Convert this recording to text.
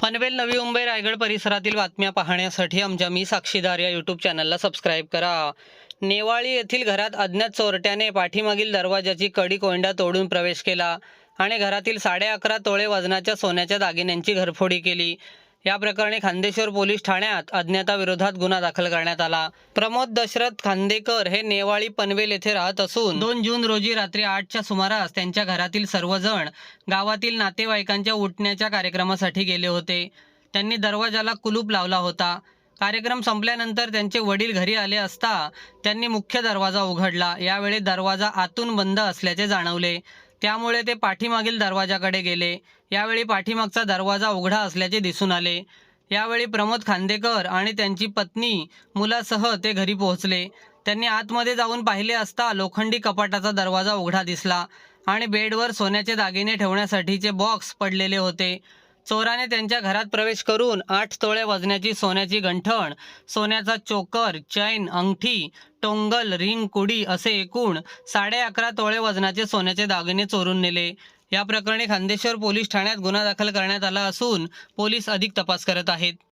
पनवेल नवी मुंबई रायगड परिसरातील बातम्या पाहण्यासाठी आमच्या मी साक्षीदार या यूट्यूब चॅनलला सबस्क्राईब करा. नेवाळी येथील घरात अज्ञात चोरट्याने पाठीमागील दरवाजाची कडी कोंडा तोडून प्रवेश केला आणि घरातील साडे अकरा तोळे वजनाच्या सोन्याच्या दागिन्यांची घरफोडी केली. या प्रकरणी खांदेश्वर पोलीस ठाण्यात अज्ञाताविरोधात गुन्हा दाखल करण्यात आला. प्रमोद दशरथ खांदेकर हे नेवाळी पनवेल येथे राहत असून दोन जून रोजी रात्री आठच्या सुमारास त्यांच्या घरातील सर्वजण गावातील नातेवाईकांच्या उठण्याच्या कार्यक्रमासाठी गेले होते. त्यांनी दरवाजाला कुलूप लावला होता. कार्यक्रम संपल्यानंतर त्यांचे वडील घरी आले असता त्यांनी मुख्य दरवाजा उघडला. यावेळी दरवाजा आतून बंद असल्याचे जाणवले. त्यामुळे ते पाठीमागील दरवाजाकडे गेले. यावेळी पाठीमागचा दरवाजा उघडा असल्याचे दिसून आले. यावेळी प्रमोद खांदेकर आणि त्यांची पत्नी मुलासह ते घरी पोहोचले. त्यांनी आतमध्ये जाऊन पाहिले असता लोखंडी कपाटाचा दरवाजा उघडा दिसला आणि बेडवर सोन्याचे दागिने ठेवण्यासाठीचे बॉक्स पडलेले होते. चोराने त्यांच्या घरात प्रवेश करून आठ तोळे वजनाची सोन्याची गंठण सोन्याचा चोकर चैन अंगठी टोंगल रिंग कुडी असे एकूण साडे अकरा तोळे वजनाचे सोन्याचे दागिने चोरून नेले. या प्रकरणी खांदेश्वर पोलीस ठाण्यात गुन्हा दाखल करण्यात आला असून पोलीस अधिक तपास करत आहेत.